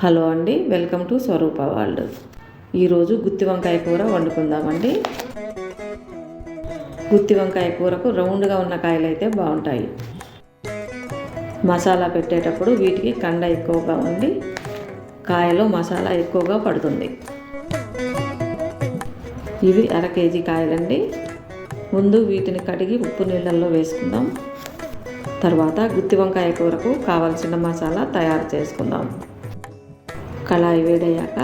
Hello అండి welcome to Swaroopa world. ఈరోజు గుత్తి వంకాయ కూర వండుకుందామండి. గుత్తి వంకాయ కూరకు రౌండ్గా ఉన్న కాయలు అయితే బాగుంటాయి. మసాలా పెట్టేటప్పుడు వీటికి కండ ఎక్కువగా ఉండి కాయలో మసాలా ఎక్కువగా పడుతుంది. ఇవి అర కేజీ కాయలండి. ముందు వీటిని కడిగి ఉప్పు నీళ్ళల్లో వేసుకుందాం. తర్వాత గుత్తి వంకాయ కూరకు కావలసిన మసాలా తయారు చేసుకుందాం. కళాయి వేడయ్యాక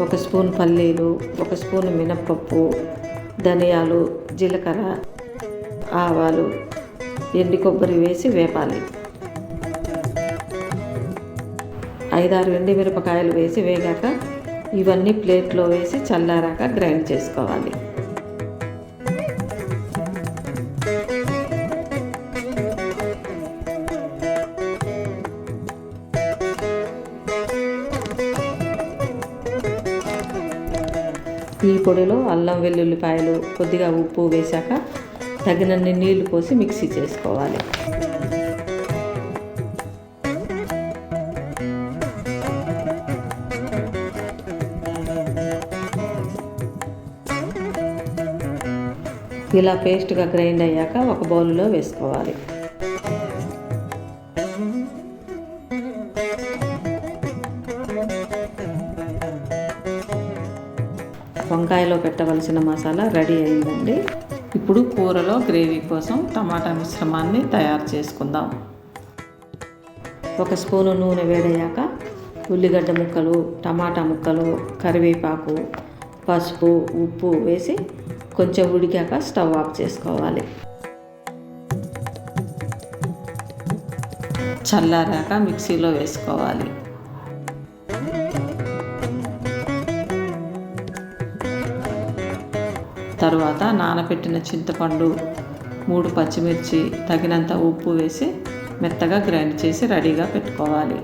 ఒక స్పూన్ పల్లీలు ఒక స్పూన్ మినప్పప్పు ధనియాలు జీలకర్ర ఆవాలు ఎండి కొబ్బరి వేసి వేపాలి. ఐదారు ఎండి మిరపకాయలు వేసి వేగాక ఇవన్నీ ప్లేట్లో వేసి చల్లారాక గ్రైండ్ చేసుకోవాలి. ఈ పొడిలో అల్లం వెల్లుల్లిపాయలు కొద్దిగా ఉప్పు వేశాక తగినన్ని నీళ్ళు పోసి మిక్సీ చేసుకోవాలి. ఇలా పేస్ట్గా గ్రైండ్ అయ్యాక ఒక బౌల్లో వేసుకోవాలి. వంకాయలో పెట్టవలసిన మసాలా రెడీ అయిందండి. ఇప్పుడు కూరలో గ్రేవీ కోసం టమాటా మిశ్రమాన్ని తయారు చేసుకుందాం. ఒక స్పూను నూనె వేడయ్యాక ఉల్లిగడ్డ ముక్కలు టమాటా ముక్కలు కరివేపాకు పసుపు ఉప్పు వేసి కొంచెం ఉడికాక స్టవ్ ఆఫ్ చేసుకోవాలి. చల్లారాక మిక్సీలో వేసుకోవాలి. తరువాత నానబెట్టిన చింతపండు మూడు పచ్చిమిర్చి తగినంత ఉప్పు వేసి మెత్తగా గ్రైండ్ చేసి రెడీగా పెట్టుకోవాలి.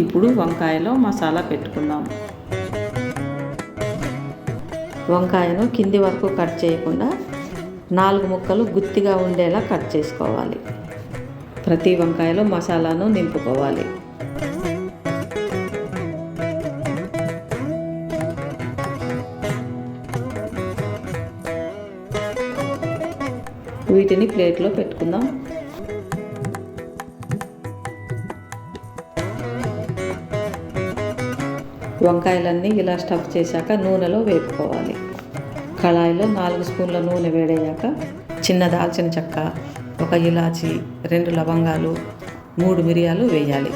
ఇప్పుడు వంకాయలో మసాలా పెట్టుకుందాం. వంకాయను కింది వరకు కట్ చేయకుండా నాలుగు ముక్కలు గుత్తిగా ఉండేలా కట్ చేసుకోవాలి. ప్రతి వంకాయలో మసాలాను నింపుకోవాలి. వీటిని ప్లేట్లో పెట్టుకుందాం. వంకాయలన్నీ ఇలా స్టఫ్ చేశాక నూనెలో వేపుకోవాలి. కళాయిలో నాలుగు స్పూన్ల నూనె వేడయ్యాక చిన్న దాల్చిన చెక్క ఒక ఇలాచి రెండు లవంగాలు మూడు మిరియాలు వేయాలి.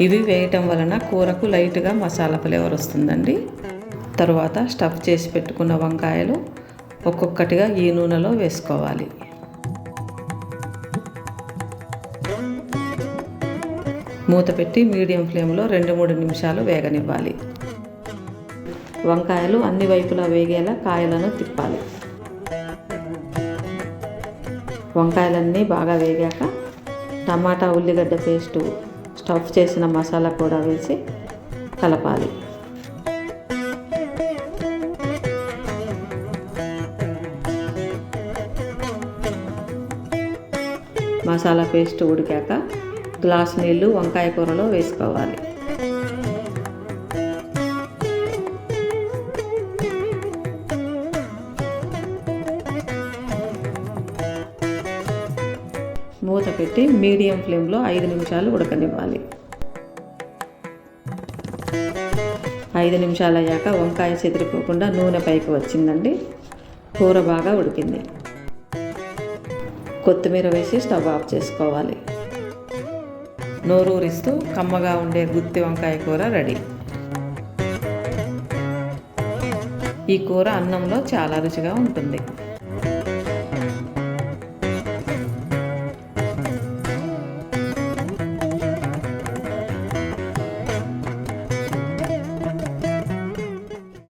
ఇవి వేయటం వలన కూరకు లైట్గా మసాలా ఫ్లేవర్ వస్తుందండి. తరువాత స్టఫ్ చేసి పెట్టుకున్న వంకాయలు ఒక్కొక్కటిగా ఈ నూనెలో వేసుకోవాలి. మూత పెట్టి మీడియం ఫ్లేమ్లో రెండు మూడు నిమిషాలు వేగనివ్వాలి. వంకాయలు అన్ని వైపులా వేగేలా కాయలను తిప్పాలి. వంకాయలన్నీ బాగా వేగాక టమాటా ఉల్లిగడ్డ పేస్టు స్టఫ్ చేసిన మసాలా కూడా వేసి కలపాలి. మసాలా పేస్ట్ ఉడికాక గ్లాస్ నీళ్ళు వంకాయ కూరలో వేసుకోవాలి. మూత పెట్టి మీడియం ఫ్లేమ్లో ఐదు నిమిషాలు ఉడకనివ్వాలి. ఐదు నిమిషాలు అయ్యాక వంకాయ చెదిరిపోకుండా నూనె పైకి వచ్చిందండి. కూర బాగా ఉడికింది. కొత్తిమీర వేసి స్టవ్ ఆఫ్ చేసుకోవాలి. నోరూరిస్తూ కమ్మగా ఉండే గుత్తి వంకాయ కూర రెడీ. ఈ కూర అన్నంలో చాలా రుచిగా ఉంటుంది.